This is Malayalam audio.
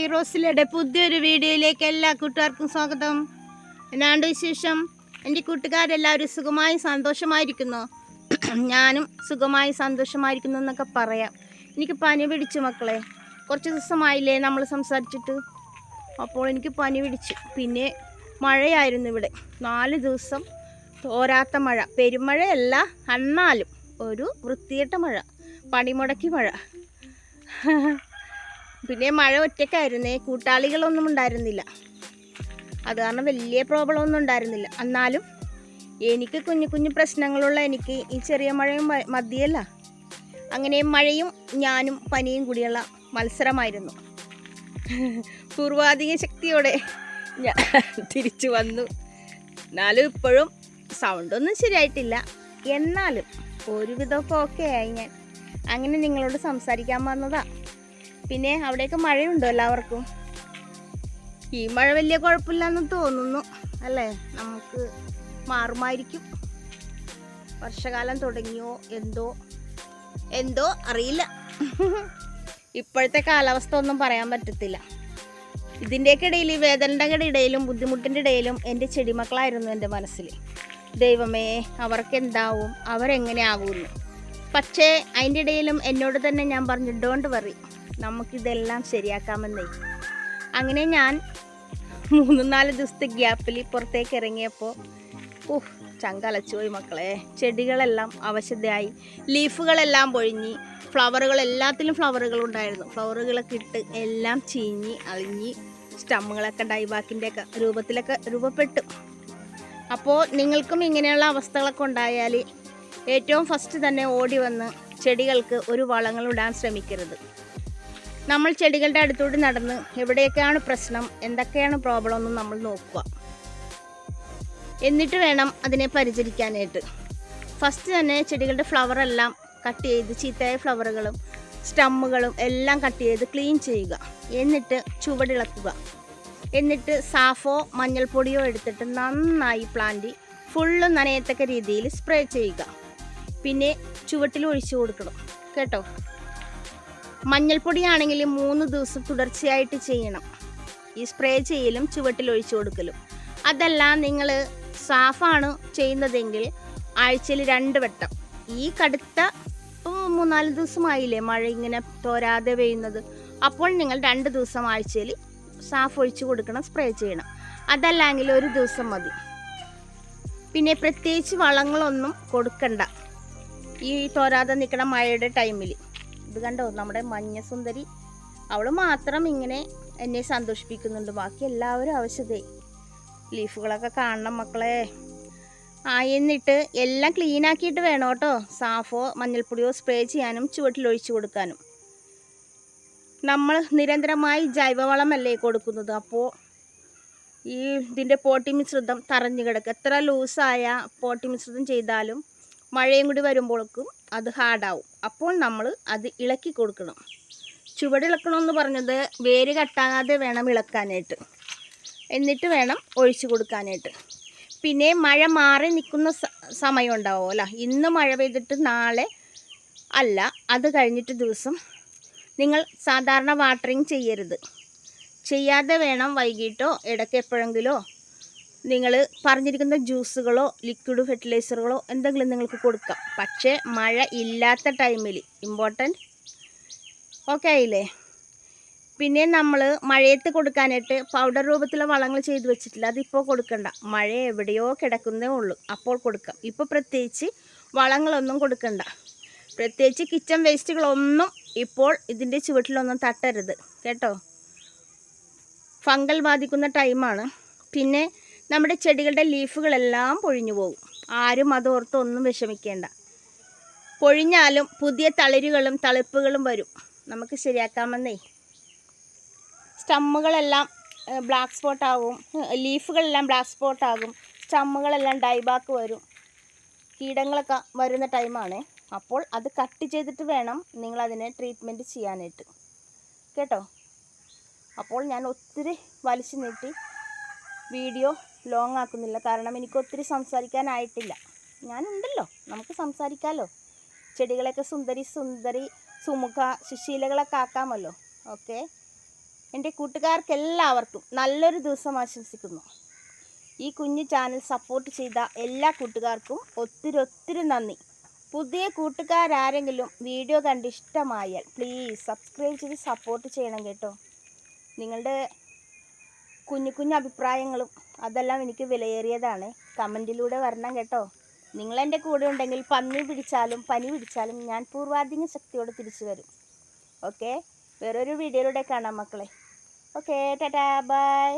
ഹായ് റോസിലയുടെ പുതിയൊരു വീഡിയോയിലേക്ക് എല്ലാ കൂട്ടുകാർക്കും സ്വാഗതം. എന്നാണ്ട് വിശേഷം? എന്റെ കൂട്ടുകാരെല്ലാവരും സുഖമായി സന്തോഷമായിരിക്കുന്നു. ഞാനും സുഖമായി സന്തോഷമായിരിക്കുന്നു എന്നൊക്കെ പറയാം. എനിക്ക് പനി പിടിച്ചു മക്കളെ. കുറച്ച് ദിവസമായില്ലേ നമ്മൾ സംസാരിച്ചിട്ട്? അപ്പോൾ എനിക്ക് പനി പിടിച്ചു. പിന്നെ മഴയായിരുന്നു ഇവിടെ. നാല് ദിവസം തോരാത്ത മഴ. പെരുമഴയല്ല എന്നാലും ഒരു വൃത്തികെട്ട മഴ. പണിമുടക്കി മഴ. പിന്നെ മഴ ഒറ്റയ്ക്കായിരുന്നേ കൂട്ടാളികളൊന്നും ഉണ്ടായിരുന്നില്ല. അത് കാരണം വലിയ പ്രോബ്ലം ഒന്നും ഉണ്ടായിരുന്നില്ല. എന്നാലും എനിക്ക് കുഞ്ഞു കുഞ്ഞു പ്രശ്നങ്ങളുള്ള എനിക്ക് ഈ ചെറിയ മഴയും മതിയല്ല. അങ്ങനെ മഴയും ഞാനും പനിയും കൂടിയുള്ള മത്സരമായിരുന്നു. പൂർവാധിക ശക്തിയോടെ ഞാൻ തിരിച്ചു വന്നു. എന്നാലും ഇപ്പോഴും സൗണ്ടൊന്നും ശരിയായിട്ടില്ല. എന്നാലും ഒരുവിധമൊക്കെ ഓക്കെ ആയി ഞാൻ. അങ്ങനെ നിങ്ങളോട് സംസാരിക്കാൻ വന്നതാ. പിന്നെ അവിടെയൊക്കെ മഴയുണ്ടോ എല്ലാവർക്കും? ഈ മഴ വലിയ കുഴപ്പമില്ലെന്ന് തോന്നുന്നു. അല്ലേ? നമുക്ക് മാറുമായിരിക്കും. വർഷകാലം തുടങ്ങിയോ? എന്തോ? എന്തോ? അറിയില്ല. ഇപ്പോഴത്തെ കാലാവസ്ഥ ഒന്നും പറയാൻ പറ്റത്തില്ല. ഇതിന്റെയൊക്കെ ഇടയിൽ വേദനയുടെ ഇടയിലും ബുദ്ധിമുട്ടിന്റെ ഇടയിലും എന്റെ ചെടിമക്കളായിരുന്നു എന്റെ മനസ്സിൽ. ദൈവമേ അവർക്ക് എന്താവും അവരെങ്ങനെ പക്ഷേ അതിന്റെ ഇടയിലും എന്നോട് തന്നെ ഞാൻ പറഞ്ഞു ഡോണ്ട് വറി നമുക്കിതെല്ലാം ശരിയാക്കാമെന്നേ. അങ്ങനെ ഞാൻ മൂന്ന് നാല് ദിവസത്തെ ഗ്യാപ്പിൽ പുറത്തേക്ക് ഇറങ്ങിയപ്പോൾ ഓഹ് ചങ്കലച്ചു പോയി മക്കളെ. ചെടികളെല്ലാം അവശതയായി. ലീഫുകളെല്ലാം പൊഴിഞ്ഞ് ഫ്ലവറുകൾ എല്ലാത്തിലും ഫ്ലവറുകൾ ഉണ്ടായിരുന്നു. ഫ്ലവറുകളൊക്കെ ഇട്ട് എല്ലാം ചീഞ്ഞ് അളിഞ്ഞ് സ്റ്റമ്മുകളൊക്കെ ഡൈബാക്കിന്റെ ഒക്കെ രൂപത്തിലൊക്കെ രൂപപ്പെട്ടു. അപ്പോൾ നിങ്ങൾക്കും ഇങ്ങനെയുള്ള അവസ്ഥകളൊക്കെ ഉണ്ടായാൽ ഏറ്റവും ഫസ്റ്റ് തന്നെ ഓടി വന്ന് ചെടികൾക്ക് ഒരു വളങ്ങൾ ഇടാൻ ശ്രമിക്കരുത്. നമ്മൾ ചെടികളുടെ അടുത്തോട്ട് നടന്ന് എവിടെയൊക്കെയാണ് പ്രശ്നം എന്തൊക്കെയാണ് പ്രോബ്ലം എന്ന് നമ്മൾ നോക്കുക. എന്നിട്ട് വേണം അതിനെ പരിചരിക്കാനായിട്ട്. ഫസ്റ്റ് തന്നെ ചെടികളുടെ ഫ്ലവറെല്ലാം കട്ട് ചെയ്ത് ചീത്തയായ ഫ്ലവറുകളും സ്റ്റമ്മുകളും എല്ലാം കട്ട് ചെയ്ത് ക്ലീൻ ചെയ്യുക. എന്നിട്ട് ചുവടിളക്കുക. എന്നിട്ട് സാഫോ മഞ്ഞൾപ്പൊടിയോ എടുത്തിട്ട് നന്നായി പ്ലാന്റ് ഫുള്ള് നനയത്തക്ക രീതിയിൽ സ്പ്രേ ചെയ്യുക. പിന്നെ ചുവട്ടിൽ ഒഴിച്ചു കൊടുക്കണം. കേട്ടോ? മഞ്ഞൾപ്പൊടിയാണെങ്കിൽ മൂന്ന് ദിവസം തുടർച്ചയായിട്ട് ചെയ്യണം. ഈ സ്പ്രേ ചെയ്യലും ചുവട്ടിൽ ഒഴിച്ചു കൊടുക്കലും. അതല്ല നിങ്ങൾ സാഫാണ് ചെയ്യുന്നതെങ്കിൽ ആഴ്ചയിൽ രണ്ട് വട്ടം. ഈ കടുത്ത മൂന്നാൽ ദിവസമായില്ലേ മഴ ഇങ്ങനെ തോരാതെ പെയ്യുന്നത്? അപ്പോൾ നിങ്ങൾ രണ്ട് ദിവസം ആഴ്ചയിൽ സാഫ് ഒഴിച്ചു കൊടുക്കണം സ്പ്രേ ചെയ്യണം. അതല്ലെങ്കിൽ ഒരു ദിവസം മതി. പിന്നെ പ്രത്യേകിച്ച് വളങ്ങളൊന്നും കൊടുക്കണ്ട. ഈ തോരാതെ നിൽക്കണ മഴയുടെ ടൈമിൽ ഇത് കണ്ടോ? നമ്മുടെ മഞ്ഞസുന്ദരി. അവൾ മാത്രം ഇങ്ങനെ എന്നെ സന്തോഷിപ്പിക്കുന്നുണ്ട്. ബാക്കി എല്ലാവരും ആവശ്യതേ. ലീഫുകളൊക്കെ കാണണം മക്കളെ. ആ എന്നിട്ട് എല്ലാം ക്ലീൻ ആക്കിയിട്ട് വേണം കേട്ടോ. സാഫോ മഞ്ഞൾപ്പൊടിയോ സ്പ്രേ ചെയ്യാനും ചുവട്ടിൽ ഒഴിച്ചു കൊടുക്കാനും. നമ്മൾ നിരന്തരമായി ജൈവവളമല്ലേ കൊടുക്കുന്നത്? അപ്പോൾ ഈ ഇതിന്റെ പോട്ടി മിശ്രിതം തറഞ്ഞു കിടക്കുക എത്ര ലൂസായ പോട്ടി മിശ്രിതം ചെയ്താലും മഴയും കൂടി വരുമ്പോഴേക്കും അത് ഹാർഡാവും അപ്പോൾ നമ്മൾ അത് ഇളക്കി കൊടുക്കണം. ചുവടിളക്കണമെന്ന് പറഞ്ഞത് വേര് കട്ടാകാതെ വേണം ഇളക്കാനായിട്ട്. എന്നിട്ട് വേണം ഒഴിച്ചു കൊടുക്കാനായിട്ട്. പിന്നെ മഴ മാറി നിൽക്കുന്ന സമയം ഉണ്ടാവുമല്ലോ ഇന്ന് മഴ പെയ്തിട്ട് നാളെ അല്ല അത് കഴിഞ്ഞിട്ട് ദിവസം നിങ്ങൾ സാധാരണ വാട്ടറിങ് ചെയ്യരുത്. ചെയ്യാതെ വേണം വൈകിട്ടോ ഇടയ്ക്ക് എപ്പോഴെങ്കിലോ നിങ്ങൾ പറഞ്ഞിരിക്കുന്ന ജ്യൂസുകളോ ലിക്വിഡ് ഫെർട്ടിലൈസറുകളോ എന്തെങ്കിലും നിങ്ങൾക്ക് കൊടുക്കാം. പക്ഷേ മഴ ഇല്ലാത്ത ടൈമിൽ ഇമ്പോർട്ടന്റ് ഓക്കെ ആയില്ലേ? പിന്നെ നമ്മൾ മഴയത്ത് കൊടുക്കാനായിട്ട് പൗഡർ രൂപത്തിലുള്ള വളങ്ങൾ ചെയ്തു വെച്ചിട്ടില്ല. അതിപ്പോൾ കൊടുക്കണ്ട. മഴ എവിടെയോ കിടക്കുന്നേ ഉള്ളൂ. അപ്പോൾ കൊടുക്കാം. ഇപ്പോൾ പ്രത്യേകിച്ച് വളങ്ങളൊന്നും കൊടുക്കണ്ട. പ്രത്യേകിച്ച് കിച്ചൺ വേസ്റ്റുകളൊന്നും ഇപ്പോൾ ഇതിന്റെ ചുവട്ടിലൊന്നും തട്ടരുത്. കേട്ടോ? ഫംഗൽ ബാധിക്കുന്ന ടൈമാണ് പിന്നെ നമ്മുടെ ചെടികളുടെ ലീഫുകളെല്ലാം പൊഴിഞ്ഞു പോകും. ആരും അതോർത്ത് ഒന്നും വിഷമിക്കേണ്ട. പൊഴിഞ്ഞാലും പുതിയ തളിരുകളും തളിപ്പുകളും വരും. നമുക്ക് ശരിയാക്കാമെന്നേ. സ്റ്റമ്മുകളെല്ലാം ബ്ലാക്ക് സ്പോട്ട് ആകും ലീഫുകളെല്ലാം ബ്ലാക്ക് സ്പോട്ട് ആകും. സ്റ്റമ്മുകളെല്ലാം ഡൈബാക്ക് വരും. കീടങ്ങളൊക്കെ വരുന്ന ടൈമാണ് അപ്പോൾ അത് കട്ട് ചെയ്തിട്ട് വേണം നിങ്ങൾ അതിനെ ട്രീറ്റ്മെന്റ് ചെയ്യാനായിട്ട്. കേട്ടോ? അപ്പോൾ ഞാൻ ഒത്തിരി വലിച്ചു നീട്ടി വീഡിയോ ലോങ് ആക്കുന്നില്ല. കാരണം എനിക്ക് ഒത്തിരി സംസാരിക്കാനായിട്ടില്ല. ഞാനുണ്ടല്ലോ. നമുക്ക് സംസാരിക്കാമല്ലോ ചെടികളൊക്കെ സുന്ദരി സുന്ദരി സുമുഖ സുശീലകളൊക്കെ ആക്കാമല്ലോ. ഓക്കെ? എന്റെ കൂട്ടുകാർക്ക് എല്ലാവർക്കും നല്ലൊരു ദിവസം ആശംസിക്കുന്നു. ഈ കുഞ്ഞു ചാനൽ സപ്പോർട്ട് ചെയ്ത എല്ലാ കൂട്ടുകാർക്കും ഒത്തിരി ഒത്തിരി നന്ദി. പുതിയ കൂട്ടുകാരാരെങ്കിലും വീഡിയോ കണ്ട് ഇഷ്ടമായാൽ പ്ലീസ് സബ്സ്ക്രൈബ് ചെയ്ത് സപ്പോർട്ട് ചെയ്യണം കേട്ടോ. നിങ്ങളുടെ കുഞ്ഞു കുഞ്ഞു അഭിപ്രായങ്ങളും അതെല്ലാം എനിക്ക് വിലയേറിയതാണ്. കമന്റിലൂടെ വരണം കേട്ടോ. നിങ്ങൾ നിങ്ങളെന്റെ കൂടെ ഉണ്ടെങ്കിൽ പന്നി പിടിച്ചാലും പനി പിടിച്ചാലും ഞാൻ പൂർവാധിക ശക്തിയോടെ തിരിച്ചു വരും. ഓക്കെ? വേറൊരു വീഡിയോയിലൂടെ കാണാം മക്കളെ. Okay tata bye.